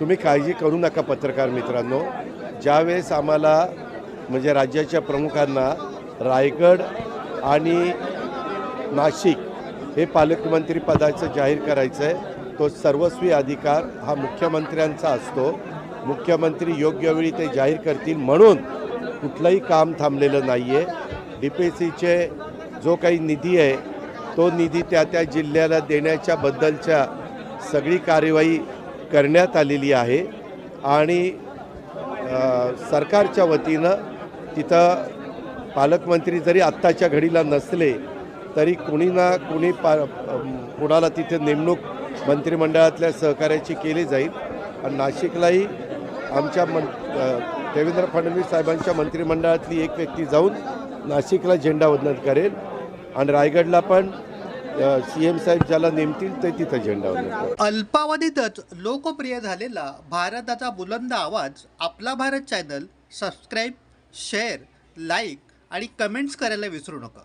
तुम्ही काळजी करू नका पत्रकार मित्रांनो. ज्यावेळेस आम्हाला म्हणजे राज्याच्या प्रमुखांना रायगड आणि नाशिक हे पालकमंत्री पदाचं जाहीर करायचं आहे तो सर्वस्वी अधिकार हा मुख्यमंत्र्यांचा असतो. मुख्यमंत्री योग्य वेळी ते जाहीर करतील म्हणून कुठलंही काम थांबलेलं नाही आहे डी पी सीचे जो काही निधी आहे तो निधी त्या त्या जिल्ह्याला देण्याच्या बद्दलच्या सगळी कार्यवाही करण्यात आलेली आहे. आणि सरकारच्या वतीनं तिथं पालकमंत्री जरी आत्ताच्या घडीला नसले तरी कुणी ना कुणी पा कुणाला तिथे नेमणूक मंत्रिमंडळातल्या सहकार्याची केली जाईल. आणि नाशिकलाही आमच्या मं देवेंद्र फडणवीस साहेबांच्या मंत्रिमंडळातली एक व्यक्ती जाऊन नाशिकला झेंडावंदन करेल. आणि रायगडला पण सी एम साहेब ज्याला नेमतील ते तिथं झेंडा अल्पावधीतच लोकप्रिय झालेला भारताचा बुलंद आवाज आपला Bharat channel subscribe share like आणि कमेंट्स करायला विसरू नका.